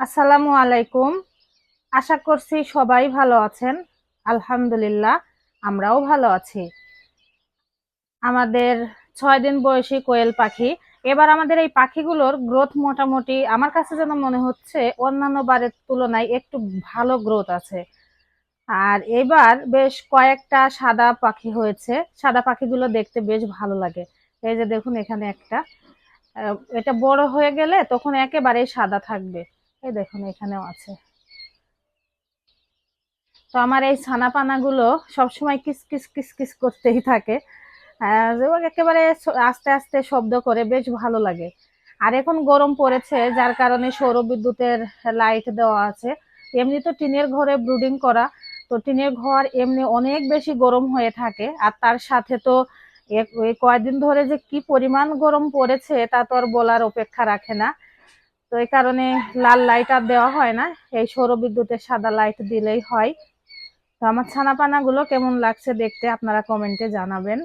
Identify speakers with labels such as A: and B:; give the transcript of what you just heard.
A: আসসালামু আলাইকুম। আশা করছি সবাই ভালো আছেন। আলহামদুলিল্লাহ, আমরাও ভালো আছি। আমাদের ছয় দিন বয়সী কোয়েল পাখি। এবার আমাদের এই পাখিগুলোর গ্রোথ মোটামুটি আমার কাছে যেন মনে হচ্ছে অন্যান্য বারের তুলনায় একটু ভালো গ্রোথ আছে। আর এবার বেশ কয়েকটা সাদা পাখি হয়েছে। সাদা পাখিগুলো দেখতে বেশ ভালো লাগে। এই যে দেখুন এখানে একটা। এটা বড় হয়ে গেলে তখন একেবারেই সাদা থাকবে। এই দেখুন, এখানেও আছে। তো আমার এই ছানাপানাগুলো সবসময় কিস কিস কিস কিস করতেই থাকে। একেবারে আস্তে আস্তে শব্দ করে বেশ ভালো লাগে। আর এখন গরম পড়েছে, যার কারণে সৌর বিদ্যুতের লাইট দেওয়া আছে। এমনি তো টিনের ঘরে ব্রুডিং করা, তো টিনের ঘর এমনি অনেক বেশি গরম হয়ে থাকে। আর তার সাথে তো কয়দিন ধরে যে কি পরিমাণ গরম পড়েছে, তা তো আর বলার অপেক্ষা রাখে না। তো এই কারণে লাল লাইট আর দেওয়া হয় না। এই সৌর বিদ্যুতের সাদা লাইট দিলেই হয়। তো আমার ছানাপানাগুলো কেমন লাগছে দেখতে আপনারা কমেন্টে জানাবেন।